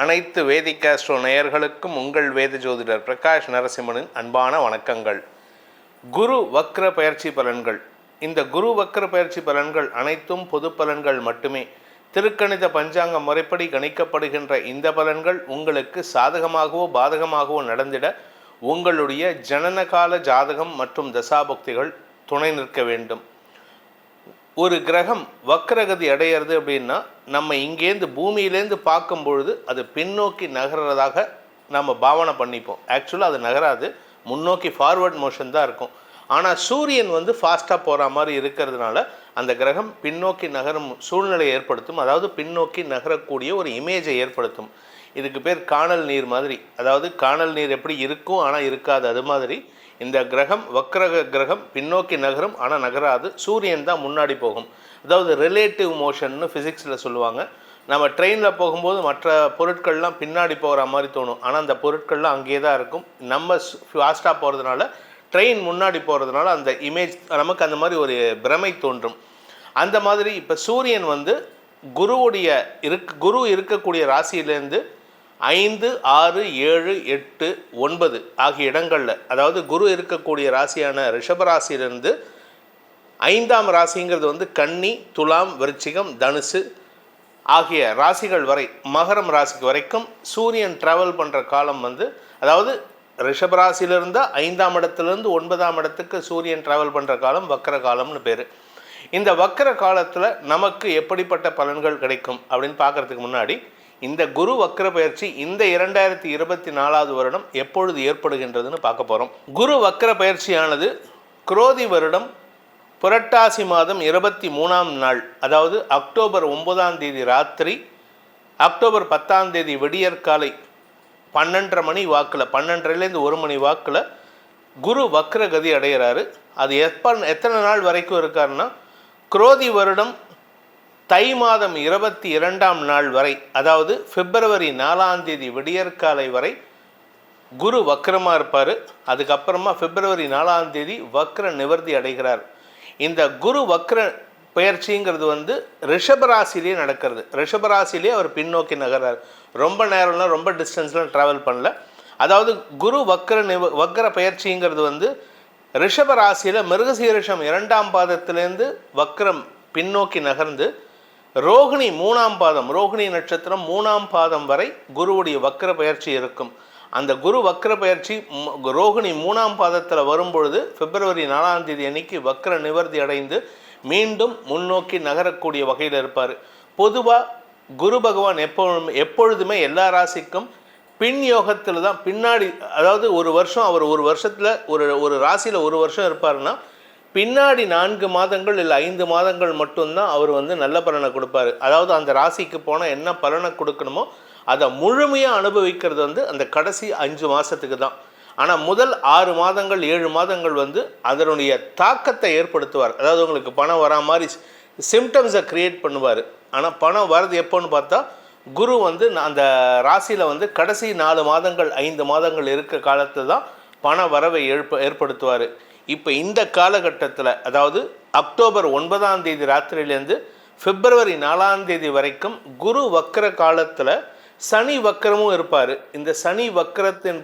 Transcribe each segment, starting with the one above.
அனைத்து வேதிகாஸ்ட்ரோ நேயர்களுக்கும் உங்கள் வேத ஜோதிடர் பிரகாஷ் நரசிம்மனின் அன்பான வணக்கங்கள். குரு வக்ர பயிற்சி பலன்கள். இந்த குரு வக்ர பயிற்சி பலன்கள் அனைத்தும் பொது பலன்கள் மட்டுமே. திருக்கணித பஞ்சாங்க முறைப்படி கணிக்கப்படுகின்ற இந்த பலன்கள் உங்களுக்கு சாதகமாகவோ பாதகமாகவோ நடந்திட உங்களுடைய ஜனனகால ஜாதகம் மற்றும் தசாபக்திகள் துணை நிற்க வேண்டும். ஒரு கிரகம் வக்ரகதி அடையிறது அப்படின்னா நம்ம இங்கேருந்து பூமியிலேருந்து பார்க்கும் பொழுது அது பின்னோக்கி நகர்றதாக நம்ம பாவனை பண்ணிப்போம். ஆக்சுவலாக அது நகராது. முன்னோக்கி ஃபார்வர்ட் மோஷன் தான் இருக்கும். ஆனால் சூரியன் வந்து ஃபாஸ்ட்டாக போகிற மாதிரி இருக்கிறதுனால அந்த கிரகம் பின்னோக்கி நகரும் சூழ்நிலையை ஏற்படுத்தும். அதாவது பின்னோக்கி நகரக்கூடிய ஒரு இமேஜை ஏற்படுத்தும். இதுக்கு பேர் காணல் நீர் மாதிரி. அதாவது காணல் நீர் எப்படி இருக்கும் ஆனால் இருக்காது. அது மாதிரி இந்த கிரகம் வக்ரக கிரகம் பின்னோக்கி நகரும் ஆனால் நகராது. சூரியன் தான் முன்னாடி போகும். அதாவது ரிலேட்டிவ் மோஷன்னு ஃபிசிக்ஸில் சொல்லுவாங்க. நம்ம ட்ரெயினில் போகும்போது மற்ற பொருட்கள்லாம் பின்னாடி போகிற மாதிரி தோணும். ஆனால் அந்த பொருட்கள்லாம் அங்கேயே தான் இருக்கும். நம்ம ஃபாஸ்ட்டாக போகிறதுனால ட்ரெயின் முன்னாடி போகிறதுனால அந்த இமேஜ் நமக்கு அந்த மாதிரி ஒரு பிரமை தோன்றும். அந்த மாதிரி இப்போ சூரியன் வந்து குருவுடைய இருக் குரு இருக்கக்கூடிய ராசியிலேருந்து ஐந்து ஆறு ஏழு எட்டு ஒன்பது ஆகிய இடங்களில் அதாவது குரு இருக்கக்கூடிய ராசியான ரிஷபராசியிலிருந்து ஐந்தாம் ராசிங்கிறது வந்து கன்னி துலாம் விருச்சிகம் தனுசு ஆகிய ராசிகள் வரை மகரம் ராசிக்கு வரைக்கும் சூரியன் ட்ராவல் பண்ணுற காலம் வந்து அதாவது ரிஷபராசியிலிருந்து ஐந்தாம் இடத்துலேருந்து ஒன்பதாம் இடத்துக்கு சூரியன் ட்ராவல் பண்ணுற காலம் வக்கர காலம்னு பேர். இந்த வக்கர காலத்தில் நமக்கு எப்படிப்பட்ட பலன்கள் கிடைக்கும் அப்படின்னு பார்க்குறதுக்கு முன்னாடி இந்த குரு வக்ர பயிற்சி இந்த இரண்டாயிரத்தி இருபத்தி நாலாவது வருடம் எப்பொழுது ஏற்படுகின்றதுன்னு பார்க்க போகிறோம் குரு வக்ர பயிற்சியானது குரோதி வருடம் புரட்டாசி மாதம் இருபத்தி மூணாம் நாள் அதாவது அக்டோபர் ஒன்பதாம் தேதி ராத்திரி அக்டோபர் பத்தாம் தேதி விடியற்காலை பன்னெண்டரை மணி வாக்கில் பன்னெண்டரைலேருந்து ஒரு மணி வாக்கில் குரு வக்ரகதி அடைகிறாரு அது எப்ப எத்தனை நாள் வரைக்கும் இருக்காருன்னா குரோதி வருடம் தை மாதம் இருபத்தி இரண்டாம் நாள் வரை அதாவது பிப்ரவரி நாலாம் தேதி விடியற்காலை வரை குரு வக்கரமாக இருப்பார். அதுக்கப்புறமா பிப்ரவரி நாலாம் தேதி வக்ர நிவர்த்தி அடைகிறார். இந்த குரு வக்ர பயிற்சிங்கிறது வந்து ரிஷபராசிலேயே நடக்கிறது. ரிஷபராசிலேயே அவர் பின்னோக்கி நகர்றார். ரொம்ப நேரம்லாம் ரொம்ப டிஸ்டன்ஸ்லாம் ட்ராவல் பண்ணல. அதாவது குரு வக்ர நிவ வக்ர பயிற்சிங்கிறது வந்து ரிஷபராசியில் மிருகசீரிஷம் இரண்டாம் பாதத்திலேருந்து வக்ரம் பின்னோக்கி நகர்ந்து ரோகிணி மூணாம் பாதம் ரோகிணி நட்சத்திரம் மூணாம் பாதம் வரை குருவுடைய வக்கர பயிற்சி இருக்கும். அந்த குரு வக்கர பயிற்சி ரோகிணி மூணாம் பாதத்தில் வரும்பொழுது பிப்ரவரி நாலாம் தேதி அன்னைக்கு வக்கர நிவர்த்தி அடைந்து மீண்டும் முன்னோக்கி நகரக்கூடிய வகையில் இருப்பார். பொதுவாக குரு பகவான் எப்போ எப்பொழுதுமே எல்லா ராசிக்கும் பின் யோகத்தில் தான் பின்னாடி அதாவது ஒரு வருஷம் அவர் ஒரு வருஷத்தில் ஒரு ஒரு ராசியில் ஒரு வருஷம் இருப்பாருன்னா பின்னாடி நான்கு மாதங்கள் இல்லை ஐந்து மாதங்கள் மட்டும்தான் அவர் வந்து நல்ல பலனை கொடுப்பாரு. அதாவது அந்த ராசிக்கு போனால் என்ன பலனை கொடுக்கணுமோ அதை முழுமையாக அனுபவிக்கிறது வந்து அந்த கடைசி அஞ்சு மாதத்துக்கு தான். ஆனால் முதல் ஆறு மாதங்கள் ஏழு மாதங்கள் வந்து அதனுடைய தாக்கத்தை ஏற்படுத்துவார். அதாவது உங்களுக்கு பணம் வரா மாதிரி சிம்டம்ஸை க்ரியேட் பண்ணுவார். ஆனால் பணம் வர்றது எப்போன்னு பார்த்தா குரு வந்து அந்த ராசியில் வந்து கடைசி நாலு மாதங்கள் ஐந்து மாதங்கள் இருக்க காலத்தில் தான் பண வரவை ஏற்ப ஏற்படுத்துவார். இப்போ இந்த காலகட்டத்தில் அதாவது அக்டோபர் ஒன்பதாம் தேதி ராத்திரியிலேருந்து பிப்ரவரி நாலாம் தேதி வரைக்கும் குரு வக்கர காலத்தில் சனி வக்கரமும் இருப்பார். இந்த சனி வக்கரத்தின்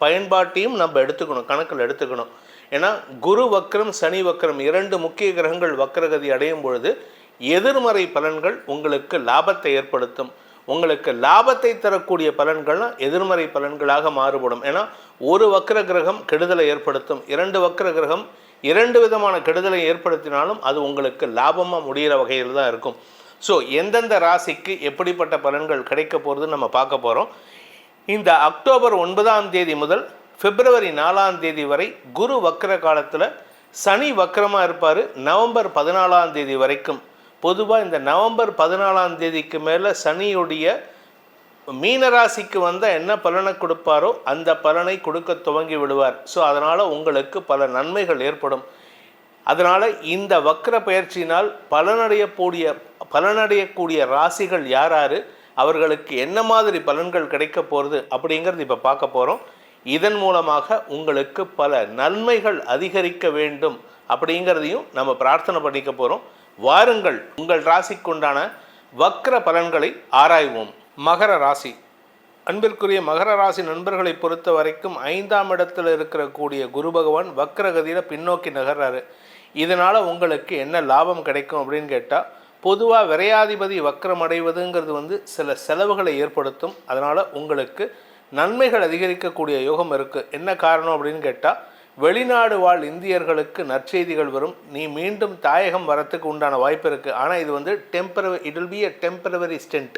பயன்பாட்டையும் நம்ம எடுத்துக்கணும் கணக்கில் எடுத்துக்கணும். ஏன்னா குரு வக்கரம் சனி வக்கரம் இரண்டு முக்கிய கிரகங்கள் வக்கரகதி அடையும் பொழுது எதிர்மறை பலன்கள் உங்களுக்கு லாபத்தை ஏற்படுத்தும். உங்களுக்கு லாபத்தை தரக்கூடிய பலன்கள்லாம் எதிர்மறை பலன்களாக மாறுபடும். ஏன்னா ஒரு வக்கர கிரகம் கெடுதலை ஏற்படுத்தும். இரண்டு வக்கர கிரகம் இரண்டு விதமான கெடுதலை ஏற்படுத்தினாலும் அது உங்களுக்கு லாபமாக முடிகிற வகையில் தான் இருக்கும். ஸோ எந்தெந்த ராசிக்கு எப்படிப்பட்ட பலன்கள் கிடைக்க போகிறது நம்ம பார்க்க போகிறோம் இந்த அக்டோபர் ஒன்பதாம் தேதி முதல் பிப்ரவரி நாலாம் தேதி வரை குரு வக்கர காலத்தில் சனி வக்கரமாக இருப்பார். நவம்பர் பதினாலாம் தேதி வரைக்கும். பொதுவாக இந்த நவம்பர் பதினாலாம் தேதிக்கு மேலே சனியுடைய மீனராசிக்கு வந்தால் என்ன பலனை கொடுப்பாரோ அந்த பலனை கொடுக்க துவங்கி விடுவார். ஸோ அதனால் உங்களுக்கு பல நன்மைகள் ஏற்படும். அதனால் இந்த வக்ர பயிற்சியினால் பலனடையக்கூடிய பலனடையக்கூடிய ராசிகள் யார் யார் அவர்களுக்கு என்ன மாதிரி பலன்கள் கிடைக்க போகிறது அப்படிங்கிறது இப்போ பார்க்க போகிறோம் இதன் மூலமாக உங்களுக்கு பல நன்மைகள் அதிகரிக்க வேண்டும் அப்படிங்கிறதையும் நம்ம பிரார்த்தனை பண்ணிக்க போகிறோம் வாருங்கள் உங்கள் ராசிக்குண்டான வக்ர பலன்களை ஆராய்வோம். மகர ராசி. அன்பிற்குரிய மகர ராசி நண்பர்களை பொறுத்த வரைக்கும் ஐந்தாம் இடத்தில் இருக்கிற கூடிய குரு பகவான் வக்ரகதியில் பின்னோக்கி நகர்றாரு. இதனால் உங்களுக்கு என்ன லாபம் கிடைக்கும் அப்படின்னு கேட்டால் பொதுவாக விரையாதிபதி வக்ரம் அடைவதுங்கிறது வந்து சில செலவுகளை ஏற்படுத்தும். அதனால் உங்களுக்கு நன்மைகள் அதிகரிக்கக்கூடிய யோகம் இருக்குது என்ன காரணம் அப்படின்னு கேட்டால் வெளிநாடு வாழ் இந்தியர்களுக்கு நற்செய்திகள் வரும். நீ மீண்டும் தாயகம் வரத்துக்கு உண்டான வாய்ப்பு இருக்குது ஆனால் இது வந்து temporary it will be a temporary stint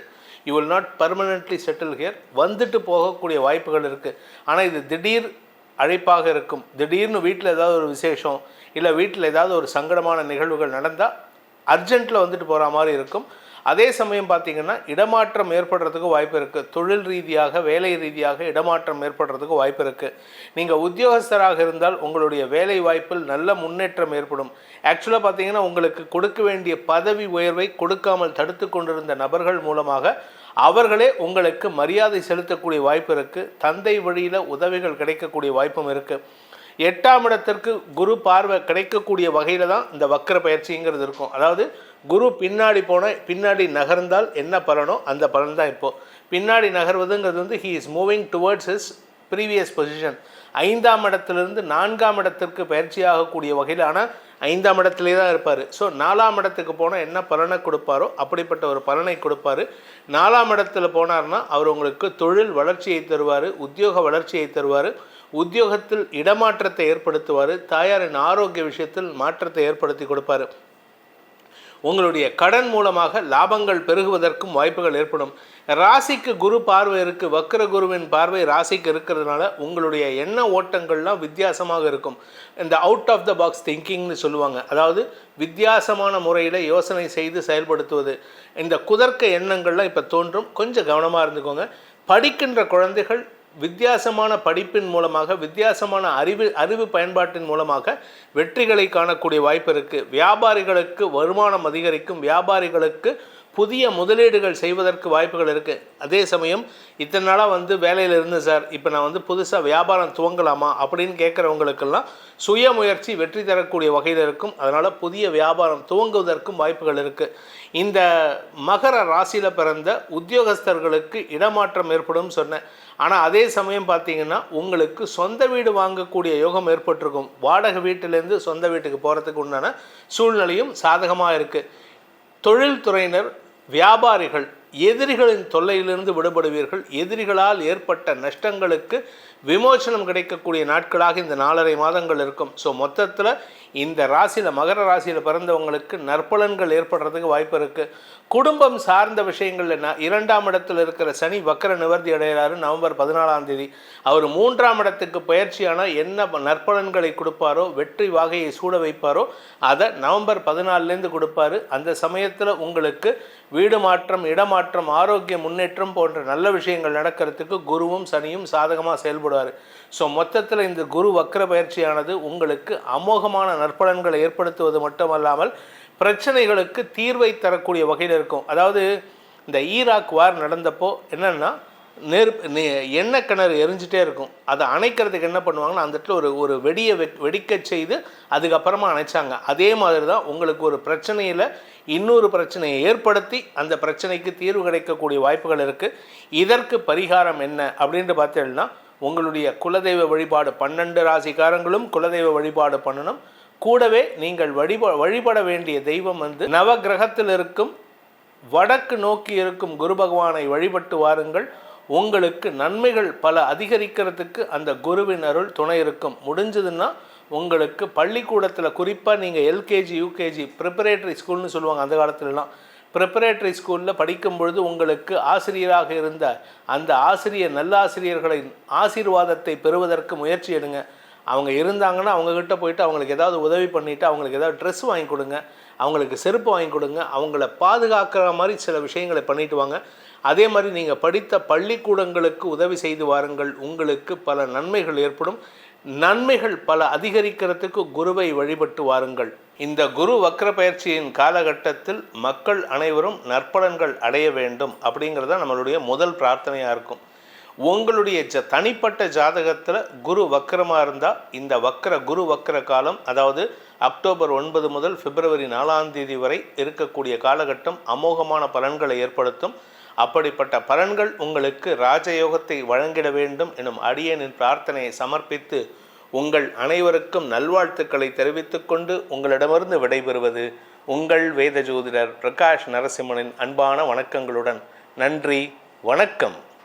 you will not permanently settle here வந்துட்டு போகக்கூடிய வாய்ப்புகள் இருக்குது ஆனால் இது திடீர் அழைப்பாக இருக்கும். திடீர்னு வீட்டில் ஏதாவது ஒரு விசேஷம் இல்லை வீட்டில் ஏதாவது ஒரு சங்கடமான நிகழ்வுகள் நடந்தால் அர்ஜெண்ட்டில் வந்துட்டு போகிற மாதிரி இருக்கும். அதே சமயம் பார்த்தீங்கன்னா இடமாற்றம் ஏற்படுறதுக்கு வாய்ப்பு இருக்குது தொழில் ரீதியாக வேலை ரீதியாக இடமாற்றம் ஏற்படுறதுக்கு வாய்ப்பு இருக்குது நீங்கள் உத்தியோகஸ்தராக இருந்தால் உங்களுடைய வேலை வாய்ப்பில் நல்ல முன்னேற்றம் ஏற்படும். ஆக்சுவலாக பார்த்தீங்கன்னா உங்களுக்கு கொடுக்க வேண்டிய பதவி உயர்வை கொடுக்காமல் தடுத்து கொண்டிருந்த நபர்கள் மூலமாக அவர்களே உங்களுக்கு மரியாதை செலுத்தக்கூடிய வாய்ப்பு இருக்குது தந்தை வழியில் உதவிகள் கிடைக்கக்கூடிய வாய்ப்பும் இருக்குது எட்டாம் இடத்திற்கு குரு பார்வை கிடைக்கக்கூடிய வகையில் தான் இந்த வக்கர பயிற்சிங்கிறது இருக்கும். அதாவது குரு பின்னாடி போன பின்னாடி நகர்ந்தால் என்ன பலனோ அந்த பலன் தான் இப்போது பின்னாடி நகர்வதுங்கிறது வந்து he is moving towards is previous position ஐந்தாம் இடத்திலிருந்து நான்காம் இடத்திற்கு பயிற்சியாகக்கூடிய வகையில் ஆனால் ஐந்தாம் இடத்திலே தான் இருப்பார். ஸோ நாலாம் இடத்துக்கு போனால் என்ன பலனை கொடுப்பாரோ அப்படிப்பட்ட ஒரு பலனை கொடுப்பாரு. நாலாம் இடத்துல போனார்னா அவர் உங்களுக்கு தொழில் வளர்ச்சியை தருவார் உத்தியோக வளர்ச்சியை தருவார். உத்தியோகத்தில் இடமாற்றத்தை ஏற்படுத்துவார். தாயாரின் ஆரோக்கிய விஷயத்தில் மாற்றத்தை ஏற்படுத்தி கொடுப்பாரு. உங்களுடைய கடன் மூலமாக லாபங்கள் பெருகுவதற்கும் வாய்ப்புகள் ஏற்படும். ராசிக்கு குரு பார்வை இருக்கு வக்கர குருவின் பார்வை ராசிக்கு இருக்கிறதுனால உங்களுடைய எண்ண ஓட்டங்கள்லாம் வித்தியாசமாக இருக்கும். இந்த அவுட் ஆஃப் த பாக்ஸ் திங்கிங்னு சொல்லுவாங்க. அதாவது வித்தியாசமான முறையில் யோசனை செய்து செயல்படுத்துவது. இந்த குதர்க்க எண்ணங்கள்லாம் இப்போ தோன்றும். கொஞ்சம் கவனமாக இருந்துக்கோங்க. படிக்கின்ற குழந்தைகள் வித்தியாசமான படிப்பின் மூலமாக வித்தியாசமான அறிவு அறிவு பயன்பாட்டின் மூலமாக வெற்றிகளை காணக்கூடிய வாய்ப்பு இருக்குது வியாபாரிகளுக்கு வருமானம் அதிகரிக்கும். வியாபாரிகளுக்கு புதிய முதலீடுகள் செய்வதற்கு வாய்ப்புகள் இருக்குது அதே சமயம் இத்தனை நாளாக வந்து வேலையில் இருந்தேன் சார் இப்போ நான் வந்து புதுசாக வியாபாரம் துவங்கலாமா? அப்படின்னு கேட்குறவங்களுக்கெல்லாம் சுய முயற்சி வெற்றி தரக்கூடிய வகையில் இருக்கும். அதனால் புதிய வியாபாரம் துவங்குவதற்கும் வாய்ப்புகள் இருக்குது இந்த மகர ராசியில் பிறந்த உத்தியோகஸ்தர்களுக்கு இடமாற்றம் ஏற்படும் சொன்னேன். ஆனால் அதே சமயம் பார்த்தீங்கன்னா உங்களுக்கு சொந்த வீடு வாங்கக்கூடிய யோகம் ஏற்பட்டிருக்கும். வாடகை வீட்டிலேருந்து சொந்த வீட்டுக்கு போகிறதுக்கு உண்டான சூழ்நிலையும் சாதகமாக இருக்குது தொழில்துறையினர் வியாபாரிகள் எதிரிகளின் தொல்லையிலிருந்து விடுபடுவீர்கள். எதிரிகளால் ஏற்பட்ட நஷ்டங்களுக்கு விமோசனம் கிடைக்கக்கூடிய நாட்களாக இந்த நாலரை மாதங்கள் இருக்கும். ஸோ மொத்தத்தில் இந்த ராசியில் மகர ராசியில் பிறந்தவங்களுக்கு நற்பலன்கள் ஏற்படுறதுக்கு வாய்ப்பு இருக்குது குடும்பம் சார்ந்த விஷயங்களில் ந இரண்டாம் இடத்தில் இருக்கிற சனி வக்கர நிவர்த்தி அடைகிறாரு நவம்பர் பதினாலாம் தேதி. அவர் மூன்றாம் இடத்துக்கு பயிற்சியான என்ன நற்பலன்களை கொடுப்பாரோ வெற்றி வாகையை சூட வைப்பாரோ அதை நவம்பர் பதினாலுலேருந்து கொடுப்பாரு. அந்த சமயத்தில் உங்களுக்கு வீடு மாற்றம் இடமாற்றம் ஆரோக்கிய முன்னேற்றம் போன்ற நல்ல விஷயங்கள் நடக்கிறதுக்கு குருவும் சனியும் சாதகமாக செயல்படுவார் ஸோ மொத்தத்தில் இந்த குரு வக்கர பயிற்சியானது உங்களுக்கு அமோகமான நற்பலன்களை ஏற்படுத்துவது மட்டுமல்லாமல் பிரச்சனைகளுக்கு தீர்வை தரக்கூடிய வகையில் இருக்கும். அதாவது இந்த ஈராக் வார் நடந்தப்போ என்னென்னா நெருப்பு எண்ணெய் கிணறு எரிஞ்சிட்டே இருக்கும். அதை அணைக்கிறதுக்கு என்ன பண்ணுவாங்கன்னா அந்த இடத்துல ஒரு ஒரு வெடியை வெ வெடிக்கச் செய்து அதுக்கப்புறமா அணைச்சாங்க. அதே மாதிரி தான் உங்களுக்கு ஒரு பிரச்சனையில் இன்னொரு பிரச்சனையை ஏற்படுத்தி அந்த பிரச்சனைக்கு தீர்வு கிடைக்கக்கூடிய வாய்ப்புகள் இருக்குது இதற்கு பரிகாரம் என்ன அப்படின்ட்டு பார்த்தீங்கன்னா உங்களுடைய குலதெய்வ வழிபாடு பன்னெண்டு ராசிக்காரங்களும் குலதெய்வ வழிபாடு பண்ணணும். கூடவே நீங்கள் வழிப வழிபட வேண்டிய தெய்வம் வந்து நவக்கிரகத்தில் இருக்கும் வடக்கு நோக்கி இருக்கும் குரு பகவானை வழிபட்டு வாருங்கள். உங்களுக்கு நன்மைகள் பல அதிகரிக்கிறதுக்கு அந்த குருவின் அருள் துணை இருக்கும். முடிஞ்சதுன்னா உங்களுக்கு பள்ளிக்கூடத்தில் குறிப்பாக நீங்கள் எல்கேஜி யூகேஜி ப்ரிப்பரேட்டரி ஸ்கூல்னு சொல்லுவாங்க அந்த காலத்துலலாம். ப்ரிப்பரேட்டரி ஸ்கூலில் படிக்கும் பொழுது உங்களுக்கு ஆசிரியராக இருந்த அந்த ஆசிரியர் நல்ல ஆசிரியர்களின் ஆசீர்வாதத்தை பெறுவதற்கு முயற்சி எடுங்க. அவங்க இருந்தாங்கன்னா அவங்கக்கிட்ட போயிட்டு அவங்களுக்கு ஏதாவது உதவி பண்ணிவிட்டு அவங்களுக்கு ஏதாவது ட்ரெஸ் வாங்கி கொடுங்க. அவங்களுக்கு செருப்பு வாங்கி கொடுங்க. அவங்கள பாதுகாக்கிற மாதிரி சில விஷயங்களை பண்ணிட்டு வாங்க. அதே மாதிரி நீங்கள் படித்த பள்ளிக்கூடங்களுக்கு உதவி செய்து வாருங்கள். உங்களுக்கு பல நன்மைகள் ஏற்படும். நன்மைகள் பல அதிகரிக்கிறதுக்கு குருவை வழிபட்டு வாருங்கள். இந்த குரு வக்ர பயிற்சியின் காலகட்டத்தில் மக்கள் அனைவரும் நற்பலன்கள் அடைய வேண்டும் அப்படிங்கிறது தான் நம்மளுடைய முதல் பிரார்த்தனையாக இருக்கும். உங்களுடைய ஜ தனிப்பட்ட ஜாதகத்தில் குரு வக்கரமாக இருந்தால் இந்த வக்கர குரு வக்கர காலம் அதாவது அக்டோபர் ஒன்பது முதல் பிப்ரவரி நாலாம் தேதி வரை இருக்கக்கூடிய காலகட்டம் அமோகமான பலன்களை ஏற்படுத்தும். அப்படிப்பட்ட பலன்கள் உங்களுக்கு ராஜயோகத்தை வழங்கிட வேண்டும் எனும் அடியனின் பிரார்த்தனையை சமர்ப்பித்து உங்கள் அனைவருக்கும் நல்வாழ்த்துக்களை தெரிவித்துக்கொண்டு உங்களிடமிருந்து விடைபெறுவது உங்கள் வேத ஜோதிடர் பிரகாஷ் நரசிம்மனின் அன்பான வணக்கங்களுடன். நன்றி வணக்கம்.